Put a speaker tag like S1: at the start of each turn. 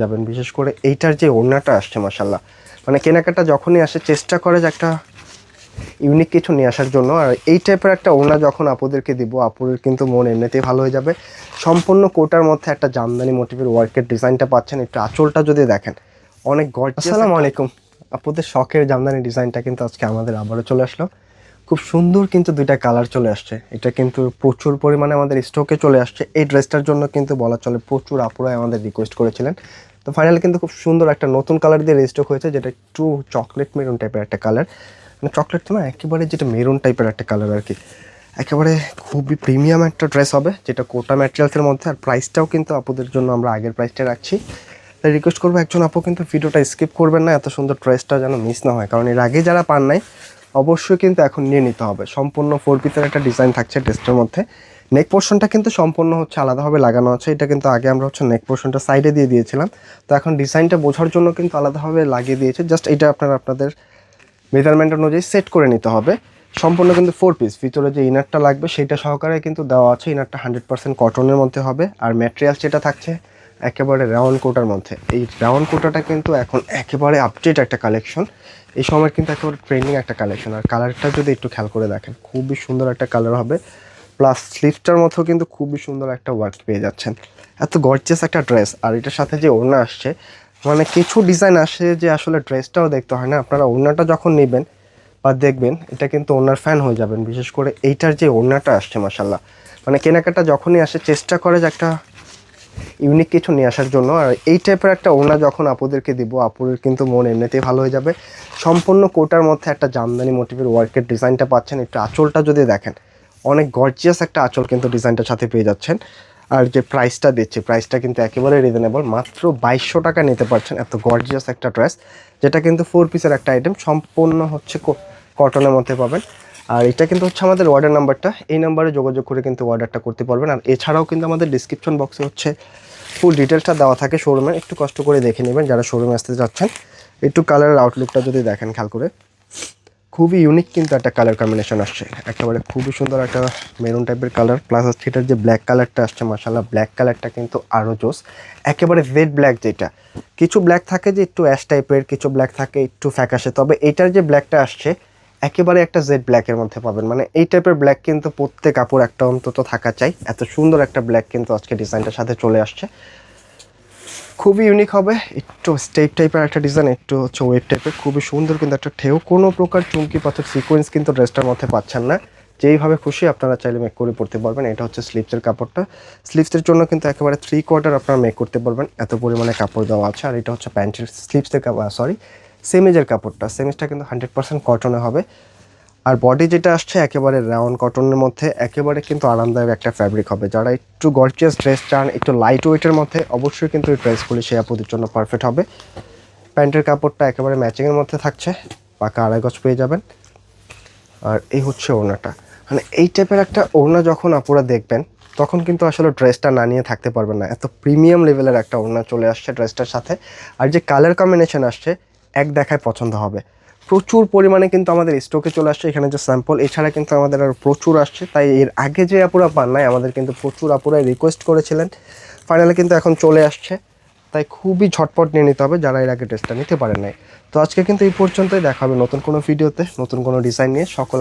S1: যাবেন। বিশেষ করে এইটার যে ওড়নাটা আসছে মাসাল্লাহ মানে কেনাকাটা যখনই আসে চেষ্টা করে যে একটা ইউনিক কিছু নিয়ে আসার জন্য। আর এই টাইপের একটা ওড়না যখন আপুদেরকে দিব আপুদের কিন্তু মন এমনিতেই ভালো হয়ে যাবে। সম্পূর্ণ কোটার মধ্যে একটা জামদানি মোটিভের ওয়ার্কের ডিজাইনটা পাচ্ছেন। একটু আঁচলটা যদি দেখেন। অনেক গর্জ আসসালামু আলাইকুম। আপুদের শখের জামদানি ডিজাইনটা কিন্তু আজকে আমাদের আবারও চলে আসলো। খুব সুন্দর কিন্তু দুইটা কালার চলে আসছে। এটা কিন্তু প্রচুর পরিমাণে আমাদের স্টকে চলে আসছে। এই ড্রেসটার জন্য কিন্তু বলা চলে প্রচুর আপুরাই আমাদের রিকোয়েস্ট করেছিলেন। তো ফাইনালি কিন্তু খুব সুন্দর একটা নতুন কালার দিয়ে রেজিস্টক হয়েছে, যেটা একটু চকলেট মেরুন টাইপের একটা কালার মানে চকলেট তো না, একেবারে যেটা মেরুন টাইপের একটা কালার আর কি। একেবারে খুবই প্রিমিয়াম একটা ড্রেস হবে, যেটা কোটা ম্যাটেরিয়ালসের মধ্যে। আর প্রাইসটাও কিন্তু আপুদের জন্য আমরা আগের প্রাইসটা রাখছি। তাই রিকোয়েস্ট করব একজন আপু কিন্তু ভিডিওটা স্কিপ করবেন না, এত সুন্দর ড্রেসটা যেন মিস না হয়। কারণ এর আগে যারা পান নাই, অবশ্যই কিন্তু এখন নিয়ে নিতে হবে। সম্পূর্ণ ফোর পিসের একটা ডিজাইন থাকছে ড্রেসটার মধ্যে। নেক পোর্শনটা কিন্তু সম্পূর্ণ হচ্ছে আলাদাভাবে লাগানো আছে। এটা কিন্তু আগে আমরা হচ্ছে নেক পোর্শনটা সাইডে দিয়ে দিয়েছিলাম। তো এখন ডিজাইনটা বোঝার জন্য কিন্তু আলাদাভাবে লাগিয়ে দিয়েছে। জাস্ট এটা আপনারা আপনাদের মেজারমেন্ট অনুযায়ী সেট করে নিতে হবে। সম্পূর্ণ কিন্তু ফোর পিস ভিতরে যে ইনারটা লাগবে সেটা সহকারে কিন্তু দেওয়া আছে। ইনারটা হান্ড্রেড পার্সেন্ট কটনের মধ্যে হবে। আর ম্যাটেরিয়াল যেটা থাকছে একেবারে রাউন্ড কোটার মধ্যে। এই রাউন্ড কোটাটা কিন্তু এখন একেবারে আপডেট একটা কালেকশন এই সময় কিন্তু একেবারে ট্রেন্ডিং একটা কালেকশন আর কালারটা যদি একটু খেয়াল করে দেখেন, খুবই সুন্দর একটা কালার হবে। প্লাস স্লিভটার মতো কিন্তু খুবই সুন্দর একটা ওয়ার্ক পেয়ে যাচ্ছেন। এত গর্জিয়াস একটা ড্রেস আর এটার সাথে যে ওড়না আসছে মানে কিছু ডিজাইন আসে যে আসলে ড্রেসটাও দেখতে হয় না। আপনারা ওড়নাটা যখন নেবেন বা দেখবেন, এটা কিন্তু ওনার ফ্যান হয়ে যাবেন। বিশেষ করে এইটার যে ওড়নাটা আসছে মাসাল্লাহ মানে কেনাকাটা যখনই আসে, চেষ্টা করে যে একটা ইউনিক কিছু নিয়ে আসার জন্য। আর এই টাইপের একটা ওড়না যখন আপুদেরকে দিব, আপুদের কিন্তু মন এমনিতেই ভালো হয়ে যাবে। সম্পূর্ণ কোটার মধ্যে একটা জামদানি মোটিভের ওয়ার্কের ডিজাইনটা পাচ্ছেন। একটু আঁচলটা যদি দেখেন অনেক গর্জিয়াস একটা আঁচল কিন্তু ডিজাইনটার সাথে পেয়ে যাচ্ছেন। আর যে প্রাইসটা দিচ্ছে প্রাইসটা কিন্তু একেবারে রিজনেবল মাত্র বাইশশো টাকা নিতে পারছেন এত গর্জিয়াস একটা ড্রেস যেটা কিন্তু ফোর পিসের একটা আইটেম সম্পূর্ণ হচ্ছে কটনের মধ্যে পাবেন। আর এটা কিন্তু হচ্ছে আমাদের অর্ডার নাম্বারটা এই নাম্বারে যোগাযোগ করে কিন্তু অর্ডারটা করতে পারবেন। আর এছাড়াও কিন্তু আমাদের ডিসক্রিপশন বক্সে হচ্ছে ফুল ডিটেলসটা দেওয়া থাকে শোরুমের একটু কষ্ট করে দেখে নেবেন যারা শোরুমে আসতে যাচ্ছেন। একটু কালারের আউটলুকটা যদি দেখেন, খেয়াল করে। খুবই ইউনিক কিন্তু একটা কালার কম্বিনেশন আসছে। একেবারে খুবই সুন্দর একটা মেরুন টাইপের কালার প্লাস হচ্ছে এটার যে ব্ল্যাক কালারটা আসছে মাসাল্লাহ ব্ল্যাক কালারটা কিন্তু আরও জোস একেবারে রেড ব্ল্যাক যেটা। কিছু ব্ল্যাক থাকে যে একটু অ্যাশ টাইপের কিছু ব্ল্যাক থাকে একটু ফ্যাকাশে। তবে এটার যে ব্ল্যাকটা আসছে, একেবারে একটা জেড ব্ল্যাকের মধ্যে পাবেন। মানে এই টাইপের ব্ল্যাক কিন্তু প্রত্যেক কাপড় একটা অন্তত থাকা চাই। এত সুন্দর একটা ব্ল্যাক কিন্তু আজকে ডিজাইনটার সাথে চলে আসছে। খুবই ইউনিক হবে। একটু স্টেপ টাইপের একটা ডিজাইন একটু হচ্ছে ওয়েব টাইপের খুবই সুন্দর কিন্তু একটা ঢেউ। কোনো প্রকার চুমকি পাথর সিকোয়েন্স কিন্তু ড্রেসটার মধ্যে পাচ্ছেন না। যেইভাবে খুশি আপনারা চাইলে মেক করে পড়তে পারবেন। এটা হচ্ছে স্লিপসের কাপড়টা। স্লিপসের জন্য কিন্তু একেবারে থ্রি কোয়ার্টার আপনারা মেক করতে পারবেন। এত পরিমাণে কাপড় দেওয়া আছে। আর এটা হচ্ছে প্যান্টের স্লিপসের কাপড় সরি সেমিজের কাপড়টা। সেমিজটা কিন্তু হান্ড্রেড পার্সেন্ট কটনে হবে। আর বডি যেটা আসছে একেবারে রাউন্ড কটনের মধ্যে, একেবারে কিন্তু আরামদায়ক একটা ফ্যাব্রিক হবে। যারা একটু গর্জিয়াস ড্রেস চান, একটু লাইট ওয়েটের মধ্যে, অবশ্যই কিন্তু এই ড্রেসগুলি সে আপুদের জন্য পারফেক্ট হবে। প্যান্টের কাপড়টা একেবারে ম্যাচিংয়ের মধ্যে থাকছে, পাকা আড়াই গজ পেয়ে যাবেন। আর এই হচ্ছে ওড়নাটা। মানে এই টাইপের একটা ওড়না যখন আপুরা দেখবেন, তখন কিন্তু আসলে ড্রেসটা না নিয়ে থাকতে পারবেন না। এত প্রিমিয়াম লেভেলের একটা ওড়না চলে আসছে ড্রেসটার সাথে। আর যে কালার কম্বিনেশন আসছে, এক দেখায় পছন্দ হবে। প্রচুর পরিমাণে কিন্তু আমাদের স্টকে চলে আসছে এখানে যে স্যাম্পল এছাড়া কিন্তু আমাদের আর প্রচুর আসছে। তাই এর আগে যে আপুরা পান নাই আমাদের কিন্তু প্রচুর আপুরাই রিকোয়েস্ট করেছিলেন। ফাইনালি কিন্তু এখন চলে আসছে। তাই খুবই ঝটপট নিয়ে নিতে হবে যারা এর আগে টেস্টটা নিতে পারেন নাই। তো আজকে কিন্তু এই পর্যন্তই। দেখা হবে নতুন কোনো ভিডিওতে নতুন কোনো ডিজাইন নিয়ে। সকল